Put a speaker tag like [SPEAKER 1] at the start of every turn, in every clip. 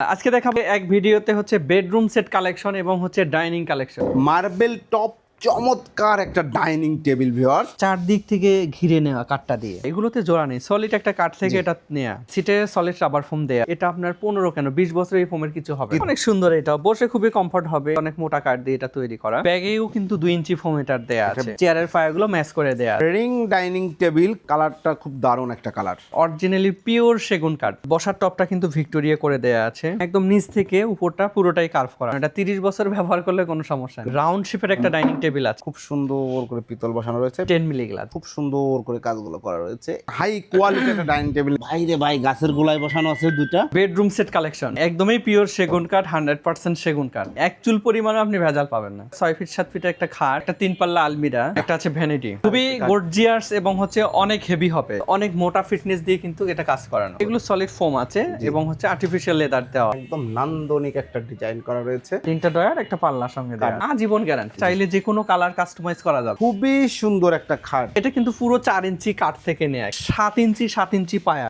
[SPEAKER 1] আজকে দেখাবো এক ভিডিওতে হচ্ছে বেডরুম সেট কালেকশন এবং হচ্ছে ডাইনিং কালেকশন
[SPEAKER 2] মার্বেল টপ চমৎকার একটা ডাইনিং টেবিল ভিওর
[SPEAKER 1] চারদিক থেকে ঘিরে নেওয়া কাঠটা দিয়ে। এগুলোতে জোড়া নেই। সলিড একটা কাঠ থেকে এটা নেয়া। সিটে সলিড রাবার ফোম দেয়া। এটা আপনার পনেরো কেন? বিশ বছর এই ফোমের কিছু হবে। অনেক সুন্দর এটা। বসে খুবই কমফর্ট হবে। অনেক মোটা কাঠ দিয়ে এটা তৈরি করা। ব্যাগেও কিন্তু দুই ইঞ্চি ফোম এটার দেয়া আছে। চেয়ারের ফায়ারগুলো ম্যাচ করে দেয়া
[SPEAKER 2] রিং ডাইনিং টেবিল কালারটা খুব দারুণ একটা কালার
[SPEAKER 1] অরিজিনালি পিওর সেগুন কাঠ। বসার টপটা কিন্তু ভিক্টোরিয়া করে দেয়া আছে। একদম নিচ থেকে উপরটা পুরোটাই কার্ভ করা। এটা তিরিশ বছর ব্যবহার করলে কোনো সমস্যা নেই। রাউন্ড শেপের একটা ডাইনিং টেবিল আছে।
[SPEAKER 2] খুব সুন্দর করে পিতল বসানো রয়েছে।
[SPEAKER 1] Ten milli glass.
[SPEAKER 2] খুব সুন্দর করে কাজগুলো করা রয়েছে। হাই কোয়ালিটি একটা ডাইনিং টেবিল। বাইরে ভাই গাছের গোলায় বসানো আছে দুইটা।
[SPEAKER 1] Bedroom set collection. একদমই পিওর সেগুন কাঠ হান্ড্রেড পার্সেন্ট সেগুন কাঠ। এক চুল পরিমাণও আপনি ভেজাল পাবেন না। ছয় ফিট সাত ফিট একটা খাট একটা তিন পাল্লা আলমিরা একটা আছে ভ্যানিটি খুবই গর্জিয়াস এবং হচ্ছে অনেক হেভি হবে। অনেক মোটা ফিটনেস দিয়ে কিন্তু এটা কাজ করানো এগুলো সলিড ফোম আছে এবং হচ্ছে আর্টিফিশিয়াল লেদার দেওয়া।
[SPEAKER 2] একদম নান্দনিক একটা ডিজাইন করা রয়েছে।
[SPEAKER 1] তিনটা ডয়ার একটা পাল্লার সঙ্গে দেওয়া। আজীবন গ্যারান্টি চাইলে যে কোনো কালার কাস্টমাইজ করা যাবে।
[SPEAKER 2] খুবই সুন্দর একটা খাট।
[SPEAKER 1] এটা কিন্তু পুরো চার ইঞ্চি কাঠ থেকে নেয়। সাত ইঞ্চি সাত ইঞ্চি পায়া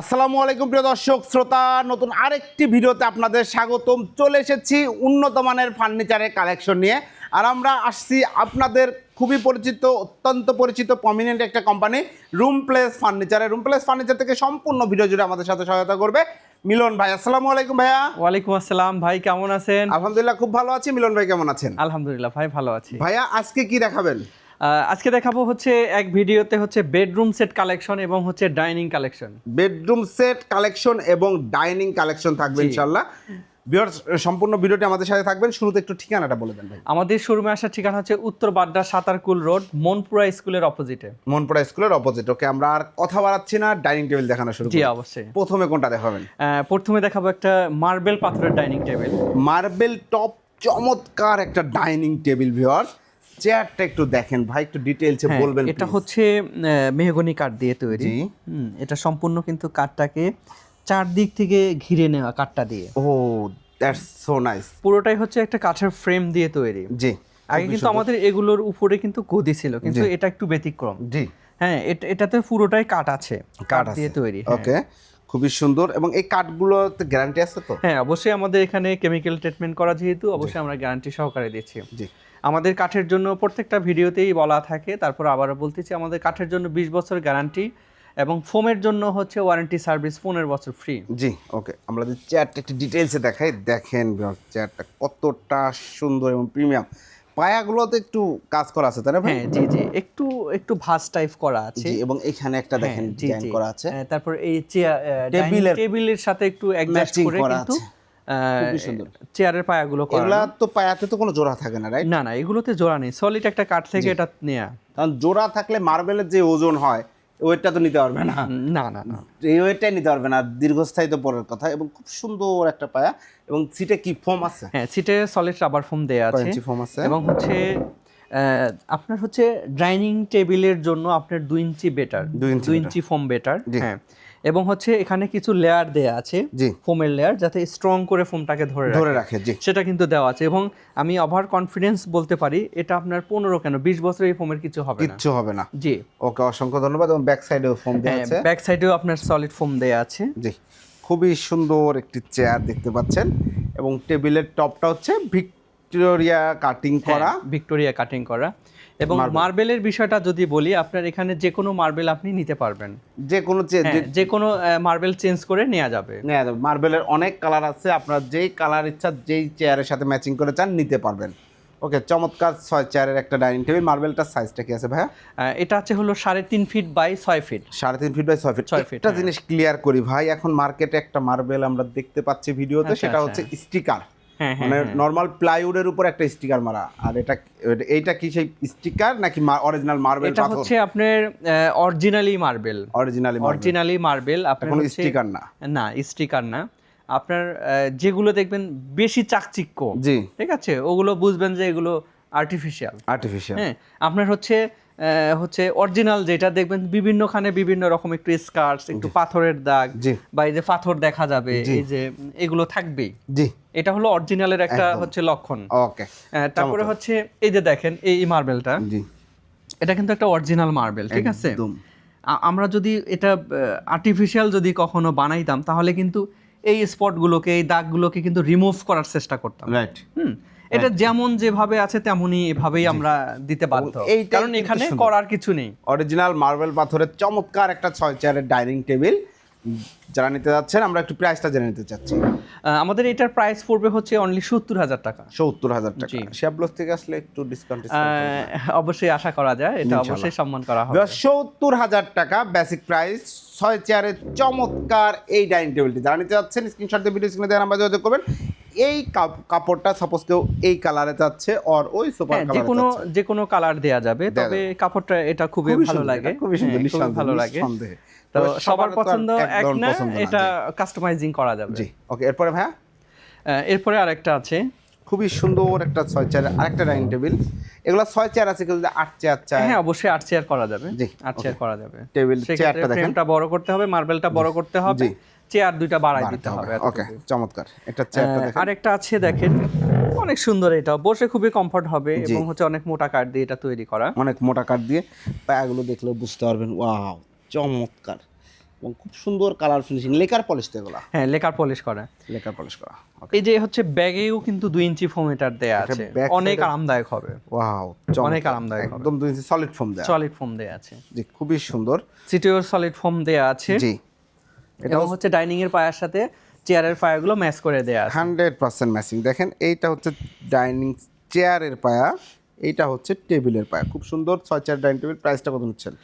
[SPEAKER 2] আসসালামু আলাইকুম প্রিয় দর্শক শ্রোতা নতুন আরেকটি ভিডিওতে আপনাদের স্বাগতম। চলে এসেছি উন্নত মানের ফার্নিচারের কালেকশন নিয়ে। আর আমরা আসছি আপনাদের খুবই পরিচিত অত্যন্ত পরিচিত প্রমিনেন্ট একটা কোম্পানি রুম প্লেস ফার্নিচারের রুম প্লেস ফার্নিচার থেকে সম্পূর্ণ ভিডিও জুড়ে আমাদের সাথে সহায়তা করবে। মিলন ভাই আসসালামু আলাইকুম ভাইয়া।
[SPEAKER 1] ওয়ালাইকুম আসসালাম ভাই কেমন আছেন?
[SPEAKER 2] আলহামদুলিল্লাহ খুব ভালো আছি। মিলন ভাই কেমন আছেন?
[SPEAKER 1] আলহামদুলিল্লাহ ভাই ভালো আছি।
[SPEAKER 2] ভাইয়া আজকে কি দেখাবেন?
[SPEAKER 1] আজকে দেখাবো হচ্ছে এক ভিডিওতে হচ্ছে বেডরুম সেট কালেকশন এবং হচ্ছে dining collection.
[SPEAKER 2] Bedroom set collection এবং ডাইনিং কালেকশন থাকবে
[SPEAKER 1] ইনশাআল্লাহ।
[SPEAKER 2] ইনশাল্লাহ ভিউয়ার্স সম্পূর্ণ ভিডিওটি আমাদের সাথে থাকবেন। শুরুতে একটু ঠিকানাটা বলে দেন ভাই।
[SPEAKER 1] আমাদের শোরুমে আসার ঠিকানা হচ্ছে উত্তর বাড্ডা সাতারকুল রোড মনপুরা স্কুলের অপোজিটে
[SPEAKER 2] মনপুরা স্কুলের অপোজিট ওকে আমরা আর কথা বাড়াচ্ছি না ডাইনিং টেবিল দেখানো শুরু
[SPEAKER 1] জি অবশ্যই।
[SPEAKER 2] প্রথমে কোনটা দেখাবেন?
[SPEAKER 1] প্রথমে দেখাবো একটা মার্বেল পাথরের ডাইনিং টেবিল
[SPEAKER 2] মার্বেল টপ চমৎকার একটা ডাইনিং টেবিল ভিউয়ার্স চেয়ারটা একটু দেখেন ভাই একটু ডিটেইলসে বলবেন
[SPEAKER 1] হ্যাঁ, এটা
[SPEAKER 2] please।
[SPEAKER 1] হচ্ছে মেহগনি কাঠ দিয়ে তৈরি। এটা সম্পূর্ণ কিন্তু কাঠটাকে চারদিক থেকে ঘিরে নেওয়া কাঠটা দিয়ে।
[SPEAKER 2] ও দ্যাটস সো নাইস
[SPEAKER 1] পুরোটাই হচ্ছে একটা কাঠের ফ্রেম দিয়ে তৈরি।
[SPEAKER 2] জি।
[SPEAKER 1] আগে কিন্তু আমাদের এগুলোর উপরে কিন্তু গদি ছিল কিন্তু এটা একটু ব্যতিক্রম।
[SPEAKER 2] জি।
[SPEAKER 1] হ্যাঁ এটাতে পুরোটাই কাঠ আছে। কাঠ দিয়ে তৈরি হ্যাঁ।
[SPEAKER 2] ওকে খুবই সুন্দর। এবং এই কাঠগুলোতে গ্যারান্টি আছে তো?
[SPEAKER 1] হ্যাঁ অবশ্যই আমাদের এখানে কেমিক্যাল ট্রিটমেন্ট করা যেহেতু অবশ্যই আমরা গ্যারান্টি সহকারে দিচ্ছি।
[SPEAKER 2] জি।
[SPEAKER 1] আমাদের কাঠের জন্য প্রত্যেকটা ভিডিওতেই বলা থাকে তারপর আবারও বলতেছি আমাদের কাঠের জন্য বিশ বছর গ্যারান্টি এবং ফোমের জন্য হচ্ছে ওয়ারেন্টি সার্ভিস পনেরো বছর ফ্রি।
[SPEAKER 2] জি ওকে। আমরা যদি চেয়ারটা একটু ডিটেলসে দেখাই দেখেন চেয়ারটা কতটা সুন্দর এবং প্রিমিয়াম পায়াগুলোতে একটু কাজ করা আছে তাই না
[SPEAKER 1] হ্যাঁ জি জি। একটু একটু ভাস টাইপ করা আছে।
[SPEAKER 2] জি এবং এখানে একটা দেখেন
[SPEAKER 1] হ্যাঁ,
[SPEAKER 2] ডিজাইন করা আছে।
[SPEAKER 1] তারপর এই চেয়ার
[SPEAKER 2] টেবিলের-
[SPEAKER 1] টেবিলের সাথে একটু অ্যাডজাস্ট করে কিন্তু। চেয়ারের পায়াগুলো করা।
[SPEAKER 2] এগুলা তো পায়াতে তো কোনো জোড়া থাকে না রাইট
[SPEAKER 1] না না এগুলোতে জোড়া নেই। সলিড একটা কাঠ থেকে এটা নেয়া।
[SPEAKER 2] কারণ জোড়া থাকলে মার্বেলের যে ওজন হয় ওয়েটটা তো নিতে পারবে না।
[SPEAKER 1] না না না।
[SPEAKER 2] এই ওয়েটটাই নিতে পারবে না দীর্ঘস্থায়ী তো পরের কথা এবং খুব সুন্দর একটা পায়া এবং সিটে কি ফোম আছে?
[SPEAKER 1] হ্যাঁ সিটে সলিড রাবার ফোম দেয়া আছে।
[SPEAKER 2] ফোম আছে।
[SPEAKER 1] এবং হচ্ছে আপনার হচ্ছে ডাইনিং টেবিলের জন্য আপনার দুই ইঞ্চি বেটার
[SPEAKER 2] দুই ইঞ্চি
[SPEAKER 1] ফোম বেটার হ্যাঁ। এবং হচ্ছে এখানে কিছু লেয়ার দেয়া আছে ফোমের লেয়ার যাতে স্ট্রং করে ফোমটাকে ধরে
[SPEAKER 2] ধরে রাখে জি।
[SPEAKER 1] সেটা কিন্তু দেওয়া আছে এবং আমি ওভার কনফিডেন্স বলতে পারি এটা আপনার পনেরো কেন বিশ বছর এই ফোমের কিছু হবে
[SPEAKER 2] কিচ্ছু হবে না।
[SPEAKER 1] জি।
[SPEAKER 2] ওকে অসংখ্য ধন্যবাদ এবং ব্যাক সাইডেও ফোম দেওয়া
[SPEAKER 1] হ্যাঁ
[SPEAKER 2] আছে।
[SPEAKER 1] ব্যাক সাইডেও আপনার সলিড ফোম দেয়া আছে।
[SPEAKER 2] জি খুবই সুন্দর একটি চেয়ার দেখতে পাচ্ছেন এবং টেবিলের টপটা হচ্ছে ভিক্টোরিয়া কাটিং করা।
[SPEAKER 1] ভিক্টোরিয়া কাটিং করা। এবং মার্বেলের বিষয়টা যদি বলি আপনার এখানে যে কোনো মার্বেল আপনি নিতে পারবেন।
[SPEAKER 2] যে কোনো
[SPEAKER 1] হ্যাঁ,
[SPEAKER 2] যে-
[SPEAKER 1] কোনো মার্বেল চেঞ্জ করে নেওয়া যাবে।
[SPEAKER 2] নেওয়া যাবে। মার্বেলের অনেক কালার আছে আপনার যেই কালার ইচ্ছা যেই চেয়ারের সাথে ম্যাচিং করে চান নিতে পারবেন। ওকে চমৎকার ছয় চেয়ারের একটা ডাইনিং টেবিল মার্বেলটার সাইজটা কি আছে ভাইয়া?
[SPEAKER 1] এটা আছে হলো সাড়ে তিন ফিট বাই ছয় ফিট
[SPEAKER 2] সাড়ে তিন ফিট বাই ছয় ফিট
[SPEAKER 1] ছয় feet,
[SPEAKER 2] একটা
[SPEAKER 1] হ্যাঁ।
[SPEAKER 2] জিনিস ক্লিয়ার করি ভাই এখন মার্কেটে একটা মার্বেল আমরা দেখতে পাচ্ছি ভিডিওতে
[SPEAKER 1] আচ্ছা,
[SPEAKER 2] সেটা
[SPEAKER 1] আচ্ছা।
[SPEAKER 2] হচ্ছে স্টিকার
[SPEAKER 1] হ্যাঁ
[SPEAKER 2] মানে নর্মাল প্লাইউডের উপর একটা স্টিকার মারা। আর এটা এইটা কি সেই স্টিকার নাকি অরিজিনাল মার্বেল
[SPEAKER 1] এটা হচ্ছে আপনার originally marble
[SPEAKER 2] originally
[SPEAKER 1] originally marble আপনার
[SPEAKER 2] কোনো স্টিকার না।
[SPEAKER 1] না স্টিকার না। আপনার যেগুলো দেখবেন বেশি চাকচিক্য।
[SPEAKER 2] জি।
[SPEAKER 1] ঠিক আছে? ওগুলো বুঝবেন যে এগুলো আর্টিফিশিয়াল
[SPEAKER 2] আর্টিফিশিয়াল
[SPEAKER 1] হ্যাঁ আপনার হচ্ছে হচ্ছে অরিজিনাল যেটা দেখবেন বিভিন্নখানে বিভিন্ন রকম একটু স্কার্স একটু পাথরের দাগ বা এই যে পাথর দেখা যাবে এই যে এগুলো থাকবেই।
[SPEAKER 2] জি।
[SPEAKER 1] এটা হলো অরিজিনালের একটা হচ্ছে লক্ষণ।
[SPEAKER 2] ওকে।
[SPEAKER 1] তারপরে হচ্ছে এই যে দেখেন এই মার্বেলটা।
[SPEAKER 2] জি।
[SPEAKER 1] এটা কিন্তু একটা অরিজিনাল মার্বেল ঠিক আছে?
[SPEAKER 2] একদম।
[SPEAKER 1] আমরা যদি এটা আর্টিফিশিয়াল যদি কখনো বানাইতাম তাহলে কিন্তু এই স্পটগুলোকে এই দাগগুলোকে কিন্তু রিমুভ করার চেষ্টা করতাম।
[SPEAKER 2] রাইট
[SPEAKER 1] হুম? এটা যেমন যেভাবে আছে তেমনই এভাবেই আমরা দিতে বাধ্য। কারণ এখানে করার কিছু নেই।
[SPEAKER 2] অরিজিনাল মার্বেল পাথরের চমৎকার একটা ছয় চেয়ারের ডাইনিং টেবিল যারা নিতে যাচ্ছেন আমরা একটু প্রাইসটা জেনে নিতে চাচ্ছি।
[SPEAKER 1] আমাদের এটার প্রাইস পড়বে হচ্ছে অনলি সত্তর হাজার টাকা।
[SPEAKER 2] সত্তর হাজার টাকা।
[SPEAKER 1] জি।
[SPEAKER 2] শ্যাবলস থেকে আসলে একটু ডিসকাউন্ট
[SPEAKER 1] অবশ্যই আশা করা যায় এটা অবশ্যই সম্মান করা হবে।
[SPEAKER 2] সত্তর হাজার টাকা বেসিক প্রাইস ছয় চেয়ারের চমৎকার এই ডাইনিং টেবিলটি যারা নিতে যাচ্ছেন স্ক্রিনশট দিয়ে ভিডিও স্ক্রিনে দেওয়ার নাম্বার যোগাযোগ করবেন। এই কাপ- কাপড়টা সাপোজ কেউ এই কালারে চাচ্ছে আর ওই সুপার
[SPEAKER 1] হ্যাঁ যে কোনো যে কোনো কালার দেয়া যাবে তবে কাপড়টা এটা খুবই ভালো লাগে।
[SPEAKER 2] খুবই সুন্দর
[SPEAKER 1] হ্যাঁ, ভালো লাগে।
[SPEAKER 2] নিঃসন্দেহে।
[SPEAKER 1] তো সবার পছন্দ এক না এটা কাস্টমাইজিং করা যাবে।
[SPEAKER 2] জি ওকে এরপরে ভাইয়া?
[SPEAKER 1] এরপরে আরেকটা আছে।
[SPEAKER 2] খুবই সুন্দর একটা ছয় চেয়ার আরেকটা ডাইনিং টেবিল। এগুলো ছয় চেয়ার আছে যদি আট চেয়ার চায়।
[SPEAKER 1] হ্যাঁ অবশ্যই আট চেয়ার করা যাবে।
[SPEAKER 2] জি,
[SPEAKER 1] আট চেয়ার করা যাবে।
[SPEAKER 2] টেবিল চেয়ারটা দেখেন।
[SPEAKER 1] ফ্রেমটা বড় করতে হবে মার্বেলটা বড় করতে হবে। চেয়ার দুইটা বাড়াই দিতে
[SPEAKER 2] হবে ওকে চমৎকার। এটা চেয়ারটা দেখেন।
[SPEAKER 1] আরেকটা আছে দেখেন। অনেক সুন্দর এটা। বসে খুবই কমফর্ট হবে। এবং হচ্ছে অনেক মোটা কাঠ দিয়ে এটা তৈরি করা।
[SPEAKER 2] অনেক মোটা কাঠ দিয়ে। পায়াগুলো দেখলেও বুঝতে পারবেন ওয়াও চমৎকার এবং খুব সুন্দর কালার ফিনিশিং লেকার পলিশ তো এগুলা।
[SPEAKER 1] হ্যাঁ লেকার পলিশ করা।
[SPEAKER 2] লেকার পলিশ করা
[SPEAKER 1] এই যে হচ্ছে ব্যাগেও কিন্তু দুই ইঞ্চি ফোম এটার দেয়া আছে। অনেক আরামদায়ক হবে।
[SPEAKER 2] ওয়াও
[SPEAKER 1] অনেক আরামদায়ক
[SPEAKER 2] একদম দুই ইঞ্চি সলিড ফোম দেয়া।
[SPEAKER 1] সলিড ফোম দেয়া আছে।
[SPEAKER 2] জি খুবই সুন্দর।
[SPEAKER 1] সিটিওর সলিড ফোম দেয়া আছে।
[SPEAKER 2] জি। এটা
[SPEAKER 1] হচ্ছে ডাইনিং এর পায়ের সাথে চেয়ারের পায়াগুলো ম্যাচ করে দেয়া আছে।
[SPEAKER 2] হান্ড্রেড পার্সেন্ট ম্যাচিং দেখেন এইটা হচ্ছে ডাইনিং চেয়ারের পায়া। এইটা হচ্ছে টেবিলের পায়া। খুব সুন্দর ছয় চার ডাইনিং টেবিল প্রাইসটা কত নিচ্ছেন?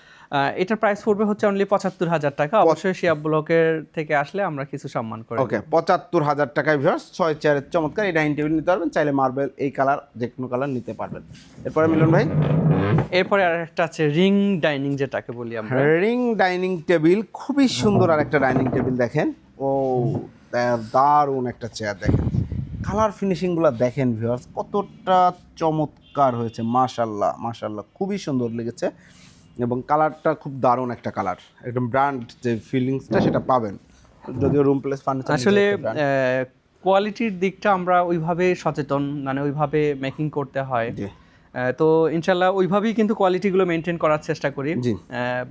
[SPEAKER 1] এটার প্রাইস পড়বে হচ্ছে অনলি পঁচাত্তর হাজার টাকা। অবশ্যই শিয়াব ব্লকের থেকে আসলে আমরা কিছু সম্মান করি
[SPEAKER 2] ওকে পঁচাত্তর হাজার টাকায় ভিউয়ার্স ছয় চেয়ারের চমৎকার এই ডাইনিং টেবিল নিতে পারবেন। চাইলে মার্বেল এই কালার যে কোনো কালার নিতে পারবেন। এরপরে মিলন ভাই?
[SPEAKER 1] এরপরে আর একটা আছে রিং ডাইনিং যেটাকে বলি আমরা।
[SPEAKER 2] রিং ডাইনিং টেবিল খুবই সুন্দর আর একটা ডাইনিং টেবিল দেখেন। ও দারুণ একটা চেয়ার দেখেন। কালার ফিনিশিংগুলো দেখেন ভিউয়ার্স কতটা চমৎকার। হয়েছে মাশাল্লাহ মাশাল্লাহ খুবই সুন্দর লেগেছে এবং কালারটা খুব দারুণ একটা কালার। একদম ব্র্যান্ড যে ফিলিংসটা সেটা পাবেন। যদিও রুম প্লেস ফার্নিচার
[SPEAKER 1] আসলে কোয়ালিটির দিকটা আমরা ওইভাবে সচেতন মানে ওইভাবে মেকিং করতে হয়। তো ইনশাল্লাহ ওইভাবেই কিন্তু কোয়ালিটিগুলো মেনটেন করার চেষ্টা করি।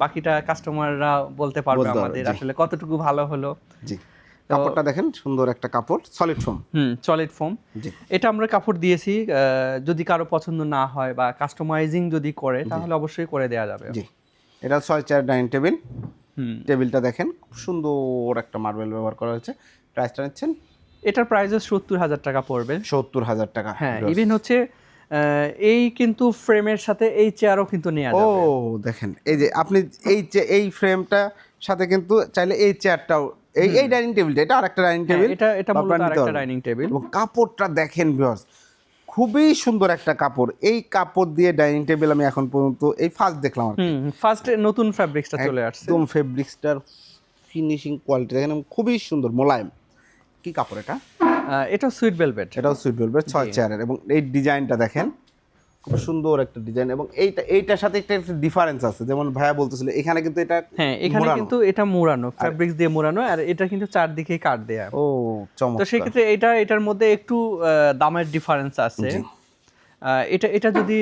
[SPEAKER 1] বাকিটা কাস্টমাররা বলতে পারবে, আমাদের আসলে কতটুকু ভালো হলো।
[SPEAKER 2] জি। কাপড়টা দেখেন সুন্দর একটা কাপড় সলিড ফোম
[SPEAKER 1] হুম সলিড ফোম এটা আমরা কাপড় দিয়েছি যদি কারও পছন্দ না হয় বা কাস্টমাইজিং যদি করে তাহলে অবশ্যই করে দেওয়া যাবে।
[SPEAKER 2] জি। এটা ছয় চেয়ার ডাইনিং টেবিল।
[SPEAKER 1] হুম।
[SPEAKER 2] টেবিলটা দেখেন খুব সুন্দর একটা মার্বেল ব্যবহার করা হয়েছে। প্রাইসটা নিচ্ছেন?
[SPEAKER 1] এটার প্রাইস সত্তর হাজার টাকা পড়বে।
[SPEAKER 2] সত্তর হাজার টাকা।
[SPEAKER 1] হ্যাঁ ইভেন হচ্ছে এই কিন্তু ফ্রেমের সাথে এই চেয়ারও কিন্তু নেওয়া
[SPEAKER 2] ও দেখেন এই যে আপনি এই এই ফ্রেমটা সাথে কিন্তু চাইলে এই চেয়ারটাও এই এই ডাইনিং টেবিলটা এটা আরেকটা ডাইনিং
[SPEAKER 1] হ্যাঁ,
[SPEAKER 2] টেবিল
[SPEAKER 1] এটা এটা মূলত আরেকটা ডাইনিং টেবিল
[SPEAKER 2] এবং কাপড়টা দেখেন ভিউয়ার্স খুবই সুন্দর একটা কাপড়। এই কাপড় দিয়ে ডাইনিং টেবিল আমি এখন পর্যন্ত এই ফার্স্ট দেখলাম আর
[SPEAKER 1] ফার্স্ট নতুন ফ্যাব্রিক্সটা চলে আসছে।
[SPEAKER 2] একদম ফেব্রিক্সটার ফিনিশিং কোয়ালিটি দেখেন খুবই সুন্দর মোলায়েম। কি কাপড় এটা?
[SPEAKER 1] এটা সুইট ভেলভেট
[SPEAKER 2] এটাও সুইট ভেলভেট ছয় চেয়ারের। এবং এই ডিজাইনটা দেখেন খুব সুন্দর একটা ডিজাইন এবং এইটা এইটার সাথে একটা ডিফারেন্স আছে। যেমন ভাইয়া বলতেছিল এখানে কিন্তু এটা
[SPEAKER 1] হ্যাঁ এখানে কিন্তু এটা মোড়ানো ফ্যাব্রিক্স দিয়ে মোড়ানো আর এটা কিন্তু চারদিকে কাট দেয়া।
[SPEAKER 2] ও
[SPEAKER 1] তো
[SPEAKER 2] চমৎকার
[SPEAKER 1] সেক্ষেত্রে এটা এটার মধ্যে একটু দামের ডিফারেন্স আছে। এটা এটা যদি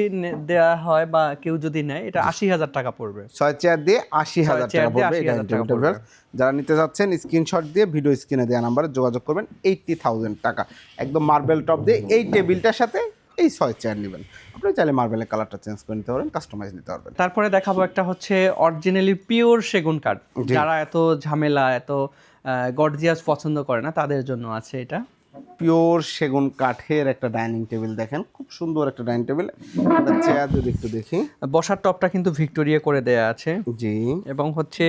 [SPEAKER 1] দেয়া হয় বা কেউ যদি নেয় এটা আশি হাজার টাকা পড়বে।
[SPEAKER 2] ছয় চেয়ার দিয়ে আশি হাজার টাকা পড়বে এই
[SPEAKER 1] 80,000
[SPEAKER 2] ডাইনিং
[SPEAKER 1] টাকা
[SPEAKER 2] টেবিলটা
[SPEAKER 1] পড়বে।
[SPEAKER 2] যারা নিতে যাচ্ছেন স্ক্রিনশট দিয়ে ভিডিও স্ক্রিনে দেওয়া নাম্বারে যোগাযোগ করবেন এইটটি থাউজেন্ড টাকা। একদম মার্বেল টপ দিয়ে এই টেবিলটার সাথে এই ছয় চেয়ার নেবেন। আপনি চাইলে মার্বেলের কালারটা চেঞ্জ করে নিতে পারবেন কাস্টমাইজ নিতে পারবেন।
[SPEAKER 1] তারপরে দেখাবো একটা হচ্ছে অরিজিনালি পিওর সেগুন কাঠ। যারা এত ঝামেলা এত গর্জিয়াস পছন্দ করে না তাদের জন্য আছে এটা।
[SPEAKER 2] পিওর সেগুন কাঠের একটা ডাইনিং টেবিল দেখেন খুব সুন্দর একটা ডাইনিং টেবিল চেয়ার যদি একটু দেখি।
[SPEAKER 1] বসার টপটা কিন্তু ভিক্টোরিয়া করে দেয়া আছে।
[SPEAKER 2] জি।
[SPEAKER 1] এবং হচ্ছে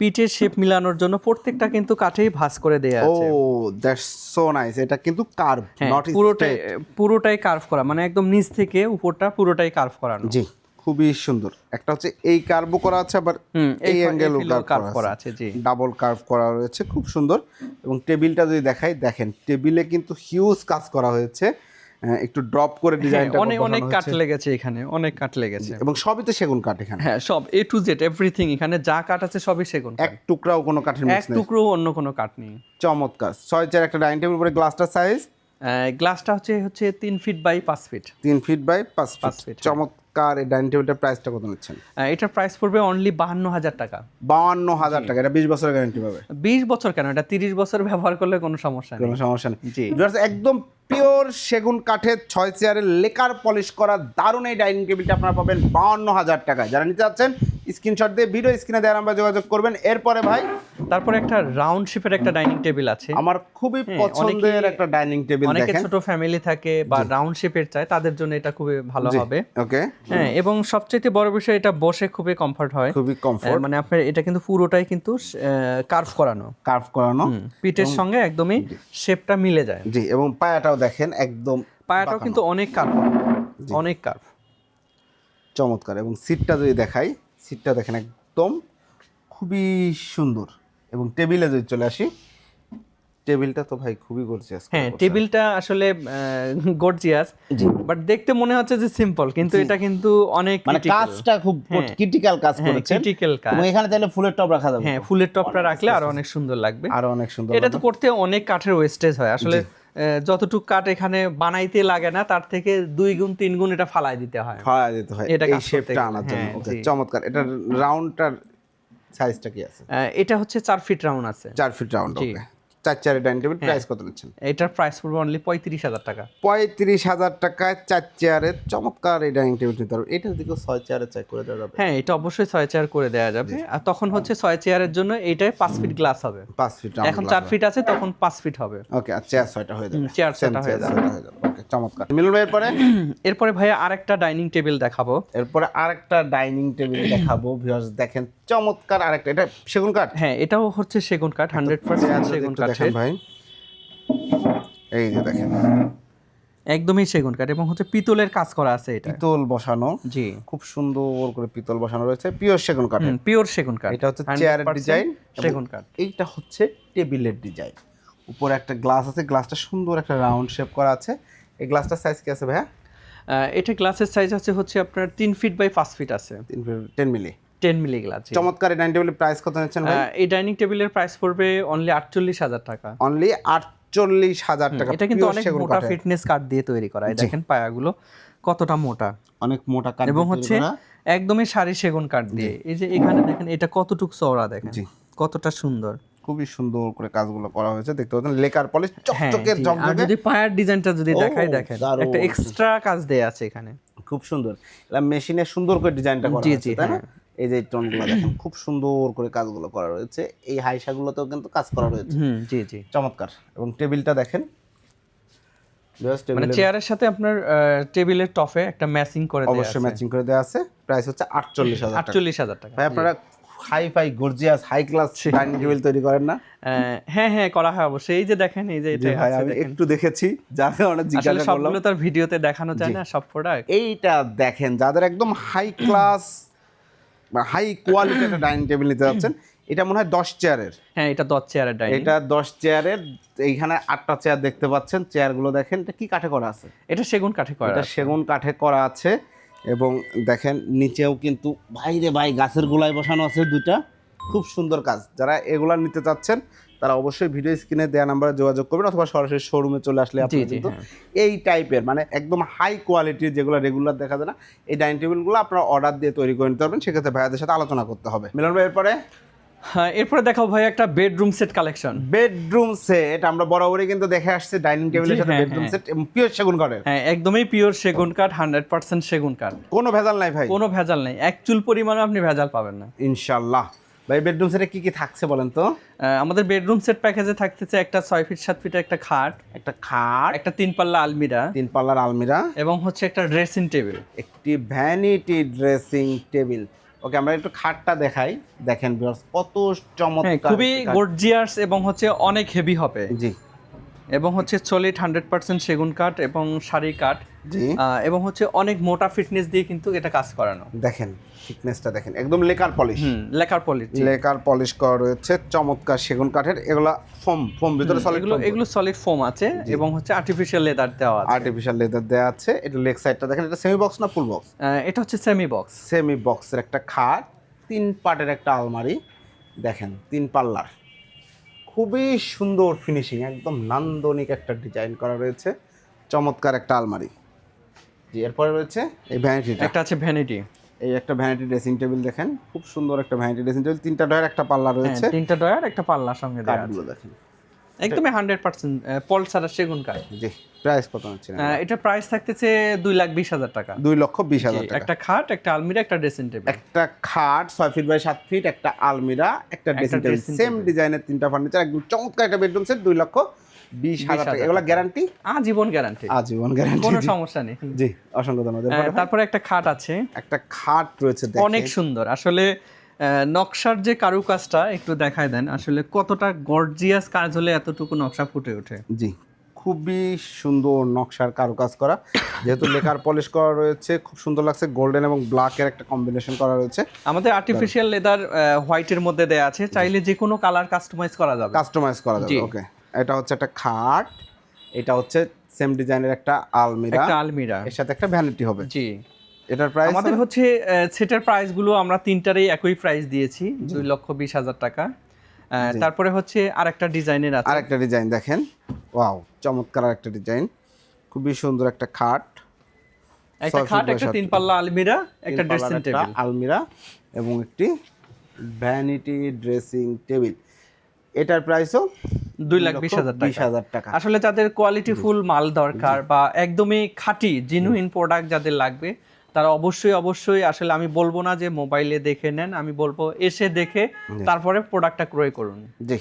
[SPEAKER 1] পিঠের শেপ মিলানোর জন্য প্রত্যেকটা কিন্তু কাঠেই ভাঁজ করে দেয়া আছে।
[SPEAKER 2] ও দ্যাটস সো নাইস এটা কিন্তু কার্ভ
[SPEAKER 1] হ্যাঁ,
[SPEAKER 2] নট
[SPEAKER 1] পুরোটাই পুরোটাই কার্ভ করা মানে একদম নিচ থেকে উপরটা পুরোটাই কার্ভ করানো।
[SPEAKER 2] জি খুবই সুন্দর। একটা হচ্ছে এই কার্ভও করা আছে আবার এই অ্যাঙ্গেলও
[SPEAKER 1] কার্ভ
[SPEAKER 2] কার্ভ
[SPEAKER 1] করা আছে। জি।
[SPEAKER 2] ডাবল কার্ভ করা রয়েছে খুব সুন্দর। এবং টেবিলটা যদি দেখাই দেখেন টেবিলে কিন্তু হিউজ কাজ করা হয়েছে। একটু ড্রপ করে ডিজাইনটা
[SPEAKER 1] হ্যাঁ, অনেক অনেক কাট লেগেছে এখানে অনেক কাট লেগেছে।
[SPEAKER 2] এবং সবই তো সেগুন কাঠ এখানে।
[SPEAKER 1] হ্যাঁ সব এ টু জেড এভরিথিং এখানে যা কাট আছে সবই সেগুন
[SPEAKER 2] এক টুকরাও কোনো কাঠের
[SPEAKER 1] এক
[SPEAKER 2] মিক্স নেই।
[SPEAKER 1] টুকরো অন্য কোনো কাঠ নেই।
[SPEAKER 2] চমৎকার। ছয় চার একটা ডাইনিং টেবিল উপরে গ্লাসটা সাইজ
[SPEAKER 1] গ্লাসটা হচ্ছে হচ্ছে তিন ফিট বাই পাঁচ ফিট
[SPEAKER 2] তিন ফিট বাই পাঁচ
[SPEAKER 1] পাঁচ
[SPEAKER 2] ফিট
[SPEAKER 1] feet, হ্যাঁ।
[SPEAKER 2] চমৎকার চমৎকার এই ডাইনিং টেবিলটার প্রাইসটা কত নিচ্ছেন?
[SPEAKER 1] এটার প্রাইস পড়বে অনলি বাহান্ন হাজার টাকা।
[SPEAKER 2] বাউান্ন হাজার টাকা এটা বিশ বছরের গ্যারান্টি পাবে।
[SPEAKER 1] বিশ বছর কেন? এটা তিরিশ বছর ব্যবহার করলে কোনো সমস্যা নেই।
[SPEAKER 2] কোনো সমস্যা নেই।
[SPEAKER 1] জি।
[SPEAKER 2] একদম পিওর সেগুন কাঠের ছয় চেয়ারের লেকার পলিশ করা দারুণ এই ডাইনিং টেবিলটা আপনারা পাবেন বাউান্ন হাজার টাকায়। যারা নিতে চাচ্ছেন স্ক্রিনশট দিয়ে ভিডিও স্ক্রিনে দেওয়ার আমরা যোগাযোগ করবেন। এরপরে ভাই
[SPEAKER 1] তারপরে একটা রাউন্ড শেপের একটা ডাইনিং টেবিল আছে।
[SPEAKER 2] আমার খুবই
[SPEAKER 1] হ্যাঁ,
[SPEAKER 2] পছন্দের একটা ডাইনিং টেবিল
[SPEAKER 1] অনেকে
[SPEAKER 2] দেখেন।
[SPEAKER 1] ছোট ফ্যামিলি থাকে বা রাউন্ড শেপের চায় তাদের জন্য এটা খুবই ভালো হবে।
[SPEAKER 2] ওকে
[SPEAKER 1] হ্যাঁ এবং সবচেয়ে বড় বিষয় এটা বসে খুবই কমফর্ট হয়।
[SPEAKER 2] খুবই কমফোর্ট
[SPEAKER 1] মানে আপনার এটা কিন্তু পুরোটাই কিন্তু কার্ভ করানো।
[SPEAKER 2] কার্ভ করানো
[SPEAKER 1] পিঠের সঙ্গে একদমই শেপটা মিলে যায়।
[SPEAKER 2] জি এবং পায়াটাও দেখেন একদম
[SPEAKER 1] পায়াটাও কিন্তু অনেক কার্ভ অনেক কার্ভ
[SPEAKER 2] চমৎকার এবং সিটটা যদি দেখাই সিটটা দেখেন একদম খুবই সুন্দর। এবং টেবিলে যদি চলে আসি টেবিলটা তো ভাই খুবই গর্জিয়াস
[SPEAKER 1] হ্যাঁ টেবিলটা আসলে গর্জিয়াস বাট দেখতে মনে হচ্ছে যে সিম্পল কিন্তু এটা কিন্তু অনেক
[SPEAKER 2] মানে কাজটা খুব ক্রিটিক্যাল কাজ করেছে
[SPEAKER 1] ক্রিটিক্যাল কাজ।
[SPEAKER 2] এখানে তাহলে ফুলের টপ রাখা যাবে।
[SPEAKER 1] হ্যাঁ ফুলের টপটা রাখলে আরও অনেক সুন্দর লাগবে।
[SPEAKER 2] আরও অনেক সুন্দর
[SPEAKER 1] এটা তো করতে অনেক কাঠের ওয়েস্টেজ হয়। আসলে যতটুকু কাঠ এখানে বানাইতে লাগে না তার থেকে দুই গুণ তিন গুণ এটা ফালাই দিতে হয়।
[SPEAKER 2] খাওয়া দিতে হয়।
[SPEAKER 1] এটা
[SPEAKER 2] এই শেপটা আনার জন্য।
[SPEAKER 1] হ্যাঁ,
[SPEAKER 2] ওকে চমৎকার। এটা রাউন্ডটার সাইজটা কি আছে?
[SPEAKER 1] এটা হচ্ছে চার ফিট রাউন্ড আছে।
[SPEAKER 2] চার ফিট রাউন্ড ওকে চার চারের ডাইনিং টেবিল
[SPEAKER 1] হ্যাঁ।
[SPEAKER 2] প্রাইস কত নিচ্ছেন?
[SPEAKER 1] এটার প্রাইস পড়বে অনলি পঁয়ত্রিশ হাজার টাকা।
[SPEAKER 2] পঁয়ত্রিশ হাজার টাকায় চার চেয়ারের চমৎকার এই ডাইনিং টেবিল নিতে পারবে এটা দিকে ছয় চেয়ারে চাই করে দেওয়া যাবে।
[SPEAKER 1] হ্যাঁ এটা অবশ্যই ছয় চেয়ার করে দেওয়া যাবে। আর তখন হচ্ছে ছয় চেয়ারের জন্য এটাই পাঁচ ফিট গ্লাস হবে।
[SPEAKER 2] পাঁচ ফিট
[SPEAKER 1] এখন চার ফিট আছে তখন পাঁচ ফিট হবে।
[SPEAKER 2] ওকে আর চেয়ার ছয়টা হয়ে যাবে।
[SPEAKER 1] চেয়ার ছয়টা হয়ে যাবে।
[SPEAKER 2] চমৎকার। মিলন ভাইয়ের পরে?
[SPEAKER 1] এরপরে ভাইয়া আরেকটা ডাইনিং টেবিল দেখাবো।
[SPEAKER 2] এরপরে আরেকটা ডাইনিং টেবিল দেখাবো ভিউয়ার্স দেখেন চমৎকার আরেকটা। এটা সেগুন কাঠ?
[SPEAKER 1] হ্যাঁ এটাও হচ্ছে সেগুন কাঠ হান্ড্রেড পার্সেন্ট সেগুন
[SPEAKER 2] দেখেন ভাই। এই যে দেখেন।
[SPEAKER 1] একদমই সেগুন কাঠ এবং হচ্ছে পিতলের কাজ করা আছে এটা।
[SPEAKER 2] পিতল বসানো।
[SPEAKER 1] জি।
[SPEAKER 2] খুব সুন্দর করে পিতল বসানো রয়েছে। পিওর সেগুন কাঠের
[SPEAKER 1] পিওর সেগুন কাঠ।
[SPEAKER 2] এটা হচ্ছে চেয়ারের ডিজাইন
[SPEAKER 1] সেগুন কাঠ।
[SPEAKER 2] এইটা হচ্ছে টেবিলের ডিজাইন উপরে একটা গ্লাস আছে। গ্লাসটা সুন্দর একটা রাউন্ড শেপ করা আছে। এই গ্লাসটার সাইজ কি আছে ভাইয়া?
[SPEAKER 1] এটা গ্লাসের সাইজ আছে হচ্ছে আপনার তিন ফিট বাই পাঁচ ফিট আছে।
[SPEAKER 2] তিন ten milli
[SPEAKER 1] ten milli glass
[SPEAKER 2] চমৎকার এই ডাইনিং টেবিলের প্রাইস কত নিচ্ছেন ভাই?
[SPEAKER 1] এই ডাইনিং টেবিলের প্রাইস পড়বে অনলি আটচল্লিশ হাজার টাকা।
[SPEAKER 2] অনলি আটচল্লিশ হাজার টাকা
[SPEAKER 1] এটা কিন্তু অনেক মোটা ফিটনেস কাঠ দিয়ে তৈরি করা। দেখেন পায়াগুলো কতটা মোটা।
[SPEAKER 2] অনেক মোটা কাঠ
[SPEAKER 1] এবং হচ্ছে একদমই সারি সেগুন কাঠ দিয়ে। এই যে এখানে দেখেন এটা কতটুক চওড়া দেখেন। কতটা সুন্দর।
[SPEAKER 2] খুবই সুন্দর করে কাজগুলো করা হয়েছে দেখতে পাচ্ছেন লেকার পলিশ
[SPEAKER 1] হ্যাঁ
[SPEAKER 2] চকচকে
[SPEAKER 1] আর
[SPEAKER 2] জমজমে
[SPEAKER 1] যদি পায়ার ডিজাইনটা যদি দেখাই দেখেন একটা এক্সট্রা কাজ দেয়া আছে এখানে।
[SPEAKER 2] খুব সুন্দর। এটা মেশিনে সুন্দর করে ডিজাইনটা করা হয়েছে তাই না?
[SPEAKER 1] হ্যাঁ।
[SPEAKER 2] এই যে টোনগুলো দেখেন খুব সুন্দর করে কাজগুলো করা রয়েছে এই হাইসাগুলোতেও কিন্তু কাজ করা রয়েছে
[SPEAKER 1] জি জি।
[SPEAKER 2] চমৎকার। এবং টেবিলটা দেখেন
[SPEAKER 1] মানে চেয়ারের সাথে আপনার টেবিলের টপে একটা ম্যাচিং করে দেয়া
[SPEAKER 2] অবশ্যই ম্যাচিং করে দেওয়া আছে। প্রাইস হচ্ছে আটচল্লিশ হাজার
[SPEAKER 1] আটচল্লিশ হাজার টাকা
[SPEAKER 2] ভাই আপনারা hi fi gorgeous high class dining table তৈরি করেন না?
[SPEAKER 1] হ্যাঁ হ্যাঁ করা হয় অবশ্যই। এই যে দেখেন এই যে এটা
[SPEAKER 2] ভাই আমি একটু দেখেছি যার কারণে জিজ্ঞাসা করলাম।
[SPEAKER 1] সবগুলো তার ভিডিওতে দেখানো যায় না সব প্রোডাক্ট
[SPEAKER 2] এইটা দেখেন যাদের একদম হাই ক্লাস হাই কোয়ালিটি একটা ডাইনিং টেবিল নিতে যাচ্ছেন এটা মনে হয় দশ চেয়ারের।
[SPEAKER 1] হ্যাঁ এটা দশ চেয়ারের ডাইনিং।
[SPEAKER 2] এটা দশ চেয়ারের এইখানে আটটা চেয়ার দেখতে পাচ্ছেন। চেয়ারগুলো দেখেন এটা কি কাঠে করা আছে?
[SPEAKER 1] এটা সেগুন কাঠে করা
[SPEAKER 2] এটা সেগুন কাঠে করা আছে। এবং দেখেন নিচেও কিন্তু বাইরে ভাই গাছের গোলায় বসানো আছে দুটা খুব সুন্দর কাজ। যারা এগুলা নিতে চাচ্ছেন তারা অবশ্যই ভিডিও স্ক্রিনে দেওয়া নাম্বারে যোগাযোগ করবেন অথবা সরাসরি শোরুমে চলে আসলে আপনারা কিন্তু
[SPEAKER 1] হ্যাঁ।
[SPEAKER 2] এই টাইপের মানে একদম হাই কোয়ালিটির যেগুলো রেগুলার দেখা যায় না এই ডাইনিং টেবিলগুলো আপনারা অর্ডার দিয়ে তৈরি করে নিতে পারবেন। সেক্ষেত্রে ভাইয়াদের সাথে আলোচনা করতে হবে। মিলন ভাই এরপরে?
[SPEAKER 1] এরপরে দেখাও ভাই একটা bedroom set collection
[SPEAKER 2] bedroom set আমরা বরাবরই কিন্তু দেখে আসছি ডাইনিং টেবিলের সাথে
[SPEAKER 1] হ্যাঁ,
[SPEAKER 2] বেডরুম
[SPEAKER 1] হ্যাঁ।
[SPEAKER 2] সেট পিওর সেগুন কাঠের।
[SPEAKER 1] হ্যাঁ একদমই পিওর সেগুন কাঠ হান্ড্রেড পার্সেন্ট সেগুন কাঠ।
[SPEAKER 2] কোনো ভেজাল নাই ভাই।
[SPEAKER 1] কোনো ভেজাল নাই। এক চুল পরিমাণও আপনি ভেজাল পাবেন না।
[SPEAKER 2] ইনশাল্লাহ ভাই বেডরুম সেটে কি কি থাকছে বলেন তো?
[SPEAKER 1] আমাদের বেডরুম সেট প্যাকেজে থাকতেছে একটা ছয় ফিট সাত ফিটের একটা খাট
[SPEAKER 2] একটা খাট
[SPEAKER 1] একটা তিন পাল্লা আলমিরা
[SPEAKER 2] তিন পাল্লার আলমিরা
[SPEAKER 1] এবং হচ্ছে একটা ড্রেসিং টেবিল
[SPEAKER 2] একটি ভ্যানিটি ড্রেসিং টেবিল ওকে আমরা একটু খাটটা দেখাই। দেখেন viewers, কত
[SPEAKER 1] হ্যাঁ
[SPEAKER 2] চমৎকার
[SPEAKER 1] খুবই গর্জিয়াস এবং হচ্ছে অনেক হেভি হবে।
[SPEAKER 2] জি।
[SPEAKER 1] এবং হচ্ছে সলিড হান্ড্রেড পার্সেন্ট সেগুন কাঠ এবং শাড়ি কাঠ। এবং হচ্ছে অনেক মোটা ফিটনেস দিয়ে কিন্তু এটা কাজ করানো।
[SPEAKER 2] দেখেন থিকনেসটা দেখেন একদম lacquer polish.
[SPEAKER 1] Lacquer polish
[SPEAKER 2] lacquer polish করা রয়েছে চমৎকার সেগুন কাঠের এগুলা ফোম ফোম ভিতরে সলিড
[SPEAKER 1] এগুলো এগুলো সলিড ফোম আছে এবং হচ্ছে আর্টিফিশিয়াল লেদার দেওয়া আছে।
[SPEAKER 2] আর্টিফিশিয়াল লেদার দেওয়া আছে এটা লেগ সাইডটা দেখেন এটা সেমি বক্স না ফুল বক্স
[SPEAKER 1] এটা হচ্ছে সেমি বক্স
[SPEAKER 2] সেমি বক্সের একটা খাট তিন পাটের একটা আলমারি দেখেন তিন পাল্লার। খুবই সুন্দর ফিনিশিং একদম নান্দনিক একটা ডিজাইন করা রয়েছে। চমৎকার একটা আলমারি। জি এরপরে রয়েছে এই ভ্যানিটি
[SPEAKER 1] একটা আছে ভ্যানিটি
[SPEAKER 2] এই একটা ভ্যানিটি ড্রেসিং টেবিল দেখেন খুব সুন্দর একটা ভ্যানিটি ড্রেসিং টেবিল তিনটা ডয়ার একটা পাল্লা রয়েছে।
[SPEAKER 1] তিনটা ডয়ার একটা পাল্লার সঙ্গে দেওয়া আছে।
[SPEAKER 2] কাঠগুলো দেখেন।
[SPEAKER 1] একদমই হান্ড্রেড পার্সেন্ট পল ছাড়া সেগুন কাঠ।
[SPEAKER 2] জি প্রাইস কত হচ্ছে?
[SPEAKER 1] এটা প্রাইস থাকতেছে দুই লাখ বিশ হাজার টাকা।
[SPEAKER 2] দুই লক্ষ বিশ হাজার টাকা।
[SPEAKER 1] একটা খাট একটা আলমিরা একটা ড্রেসিং টেবিল
[SPEAKER 2] একটা খাট ছয় ফিট বাই সাত ফিট একটা আলমিরা একটা ড্রেসিং টেবিল সেম ডিজাইনের তিনটা ফার্নিচার একদম চমৎকার একটা বেডরুম সেট দুই লক্ষ বিশ হাজার টাকা। এগুলো গ্যারান্টি
[SPEAKER 1] আজীবন গ্যারান্টি
[SPEAKER 2] আজীবন গ্যারান্টি
[SPEAKER 1] কোনো সমস্যা নেই।
[SPEAKER 2] জি অসংখ্য ধন্যবাদ।
[SPEAKER 1] তারপরে একটা খাট আছে।
[SPEAKER 2] একটা খাট রয়েছে।
[SPEAKER 1] অনেক সুন্দর। আসলে নকশার যে কারুকাজটা একটু দেখায় দেন আসলে কতটা গর্জিয়াস কাজ হলে এতটুকু নকশা ফুটে ওঠে?
[SPEAKER 2] জি খুবই সুন্দর নকশার কারুকাজ করা। যেহেতু লেখার পলিশ করা রয়েছে খুব সুন্দর লাগছে। গোল্ডেন এবং ব্ল্যাকের একটা কম্বিনেশন করা রয়েছে।
[SPEAKER 1] আমাদের আর্টিফিশিয়াল লেদার হোয়াইটের মধ্যে দেয়া আছে। চাইলে যে কোনো কালার কাস্টমাইজ করা যাবে।
[SPEAKER 2] কাস্টমাইজ করা যাবে। ওকে এটা হচ্ছে একটা খাট। এটা হচ্ছে সেম ডিজাইনের একটা আলমিরা।
[SPEAKER 1] একটা আলমিরা।
[SPEAKER 2] এর সাথে একটা ভ্যানিটি হবে।
[SPEAKER 1] জি।
[SPEAKER 2] এটার প্রাইস
[SPEAKER 1] আমাদের হচ্ছে সেটের প্রাইসগুলো আমরা তিনটারই একই প্রাইস দিয়েছি দুই লক্ষ বিশ হাজার টাকা। তারপরে হচ্ছে আরেকটা ডিজাইনের আছে।
[SPEAKER 2] আরেকটা ডিজাইন দেখেন। ওয়াও চমৎকার একটা ডিজাইন। খুবই সুন্দর একটা খাট।
[SPEAKER 1] একটা খাট একটা তিন পাল্লা আলমিরা একটা ড্রেসিং টেবিল
[SPEAKER 2] আলমিরা এবং একটি ভ্যানিটি ড্রেসিং টেবিল এটার প্রাইসও
[SPEAKER 1] দুই লাখ বিশ হাজার
[SPEAKER 2] বিশ হাজার টাকা।
[SPEAKER 1] আসলে যাদের কোয়ালিটি ফুল মাল দরকার বা একদমই খাঁটি জেনুইন প্রোডাক্ট যাদের লাগবে তারা অবশ্যই অবশ্যই আসলে আমি বলব না যে মোবাইলে দেখে নেন আমি বলব এসে দেখে তারপরে প্রোডাক্টটা ক্রয় করুন।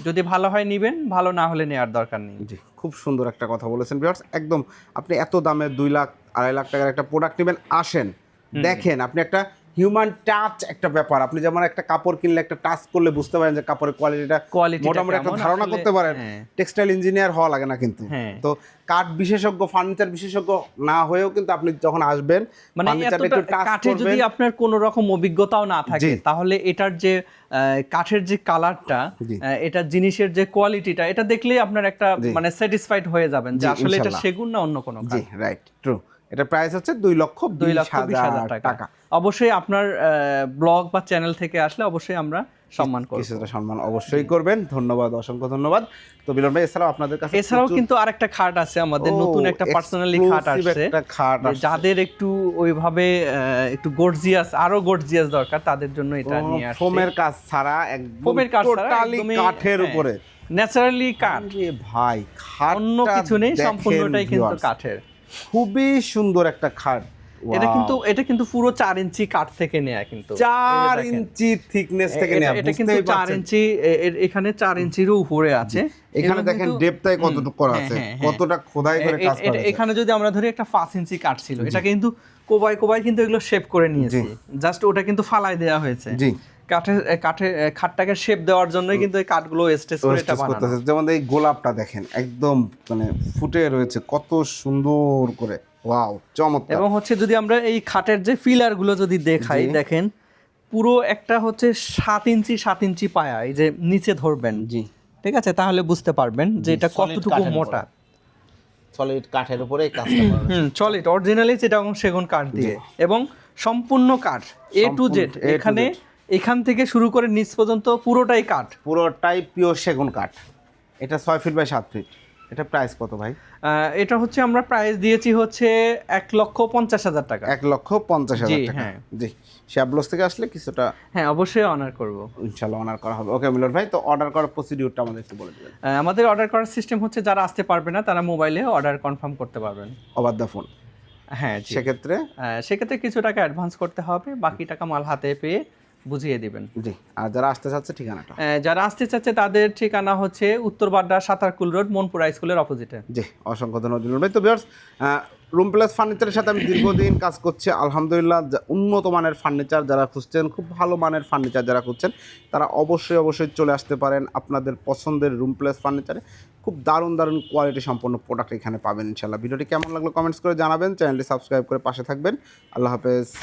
[SPEAKER 1] যদি ভালো হয় নিবেন ভালো না হলে নেওয়ার দরকার নেই।
[SPEAKER 2] জি খুব সুন্দর একটা কথা বলেছেন ভিউয়ার্স একদম আপনি এত দামে দুই লাখ আড়াই লাখ টাকার একটা প্রোডাক্ট নেবেন আসেন দেখেন আপনি একটা হিউম্যান টাচ একটা ব্যাপার। আপনি যেমন একটা কাপড় কিনলে একটা টাচ করলে বুঝতে পারেন যে কাপড়ের কোয়ালিটিটা মোটামুটি একটা ধারণা করতে পারেন।
[SPEAKER 1] হ্যাঁ।
[SPEAKER 2] টেক্সটাইল ইঞ্জিনিয়ার হওয়া লাগে না কিন্তু।
[SPEAKER 1] হ্যাঁ।
[SPEAKER 2] তো কাঠ বিশেষজ্ঞ ফার্নিচার বিশেষজ্ঞ না হয়েও কিন্তু আপনি যখন আসবেন
[SPEAKER 1] মানে কাঠে যদি আপনার কোনো রকম অভিজ্ঞতাও না থাকে তাহলে এটার যে কাঠের যে কালারটা। এটা জিনিসের যে কোয়ালিটিটা এটা দেখলেই আপনার একটা মানে স্যাটিসফাইড হয়ে যাবেন যে আসলে এটা সেগুন না অন্য কোনো
[SPEAKER 2] জি রাইট ট্রু এটা প্রাইস হচ্ছে দুই লক্ষ
[SPEAKER 1] দুই লক্ষ বিশ হাজার টাকা। অবশ্যই আপনার ব্লগ বা চ্যানেল থেকে আসলে অবশ্যই আমরা সম্মান করব।
[SPEAKER 2] কিছুটা সম্মান অবশ্যই করবেন। ধন্যবাদ অসংখ্য ধন্যবাদ। তো বিলন ভাই এছাড়াও আপনাদের কাছে
[SPEAKER 1] এছাড়াও কিন্তু আরেকটা খাট আছে আমাদের নতুন একটা পার্সোনালি খাট আসছে।
[SPEAKER 2] একটা খাট
[SPEAKER 1] যাদের একটু ওইভাবে একটু গর্জিয়াস আরও গর্জিয়াস দরকার তাদের জন্য এটা নিয়ে আসছে।
[SPEAKER 2] ফোমের কাজ ছাড়া একদম
[SPEAKER 1] ফোমের কাজ ছাড়া
[SPEAKER 2] কাঠের
[SPEAKER 1] হ্যাঁ,
[SPEAKER 2] উপরে।
[SPEAKER 1] ন্যাচারালি কাঠ।
[SPEAKER 2] ভাই খাট
[SPEAKER 1] অন্য কিছু নেই সম্পূর্ণটাই কিন্তু কাঠের।
[SPEAKER 2] খুবই সুন্দর একটা খাট।
[SPEAKER 1] এটা কিন্তু এটা কিন্তু পুরো চার ইঞ্চি কাঠ থেকে নেয়া কিন্তু।
[SPEAKER 2] চার। ইঞ্চি থিকনেস থেকে নেওয়া
[SPEAKER 1] এটা কিন্তু চার ইঞ্চি এখানে চার ইঞ্চিরও উপরে আছে।
[SPEAKER 2] এখানে দেখেন ডেপটাই কতটুকু করা
[SPEAKER 1] হ্যাঁ,
[SPEAKER 2] আছে
[SPEAKER 1] হ্যাঁ, হ্যাঁ।
[SPEAKER 2] কতটা খোদাই করে কাজ করা
[SPEAKER 1] এখানে যদি আমরা ধরি একটা পাঁচ ইঞ্চি কাঠ ছিল এটা কিন্তু কোবাই কোবাই কিন্তু এগুলো শেপ করে নিয়েছি। জাস্ট ওটা কিন্তু ফালাই দেওয়া হয়েছে।
[SPEAKER 2] জি।
[SPEAKER 1] কাঠের এ, কাঠের খাটটাকে শেপ দেওয়ার জন্যই কিন্তু এই কাঠগুলো স্টেজ করে এটা বানানো।
[SPEAKER 2] করতেছে। যেমন এই গোলাপটা দেখেন একদম মানে ফুটে রয়েছে কত সুন্দর করে। ওয়াও চমৎকার।
[SPEAKER 1] এবং হচ্ছে যদি আমরা এই খাটের যে ফিলারগুলো যদি দেখাই দেখেন পুরো একটা হচ্ছে সাত ইঞ্চি সাত ইঞ্চি পায়া এই যে নিচে ধরবেন।
[SPEAKER 2] জি।
[SPEAKER 1] ঠিক আছে? তাহলে বুঝতে পারবেন যে এটা কতটুকু মোটা।
[SPEAKER 2] সলিড কাঠের উপরে কাজটা
[SPEAKER 1] হুম সলিড অরিজিনালি এবং সেগুন কাঠ দিয়ে। এবং সম্পূর্ণ কাঠ এ টু জেড এখানে এখান থেকে শুরু করে নিচ পর্যন্ত পুরোটাই কাঠ?
[SPEAKER 2] পুরোটাই পিওর সেগুন কাঠ। এটা ছয় ফিট বাই সাত ফিট এটা প্রাইস কত ভাই?
[SPEAKER 1] এটা হচ্ছে আমরা প্রাইস দিয়েছি হচ্ছে এক লক্ষ পঞ্চাশ হাজার টাকা।
[SPEAKER 2] এক লক্ষ পঞ্চাশ হাজার টাকা।
[SPEAKER 1] হ্যাঁ।
[SPEAKER 2] জি শ্যাবলস থেকে আসলে কিছুটা
[SPEAKER 1] হ্যাঁ অবশ্যই অনার করব।
[SPEAKER 2] ইনশাল্লাহ অনার করা হবে। ওকে মিলন ভাই তো অর্ডার করার প্রসিডিউরটা আমাদের একটু বলে দেবেন।
[SPEAKER 1] আমাদের অর্ডার করার সিস্টেম হচ্ছে যারা আসতে পারবে না তারা মোবাইলে অর্ডার কনফার্ম করতে পারবেন।
[SPEAKER 2] ওভার দ্য ফোন
[SPEAKER 1] হ্যাঁ
[SPEAKER 2] সেক্ষেত্রে?
[SPEAKER 1] সেক্ষেত্রে কিছু টাকা অ্যাডভান্স করতে হবে বাকি টাকা মাল হাতে পেয়ে বুঝিয়ে দিবেন।
[SPEAKER 2] জি আর যারা আসতে চাচ্ছে ঠিকানাটা?
[SPEAKER 1] যারা আসতে চাচ্ছে তাদের ঠিকানা হচ্ছে উত্তর বাড্ডা সাতারকুল রোড মনপুরা স্কুলের অপোজিটে
[SPEAKER 2] জি অসংখ্য ধন্যবাদ ভাই তো বিয়ার্স রুম প্লাস ফার্নিচারের সাথে আমি দীর্ঘদিন কাজ করছি আলহামদুলিল্লাহ উন্নত মানের ফার্নিচার যারা খুঁজছেন খুব ভালো মানের ফার্নিচার যারা খুঁজছেন তারা অবশ্যই অবশ্যই চলে আসতে পারেন আপনাদের পছন্দের রুম প্লাস ফার্নিচারে খুব দারুণ দারুণ কোয়ালিটি সম্পন্ন প্রোডাক্ট এখানে পাবেন ইনশাল্লাহ ভিডিওটি কেমন লাগল কমেন্টস করে জানাবেন। চ্যানেলটি সাবস্ক্রাইব করে পাশে থাকবেন। আল্লাহ হাফেজ।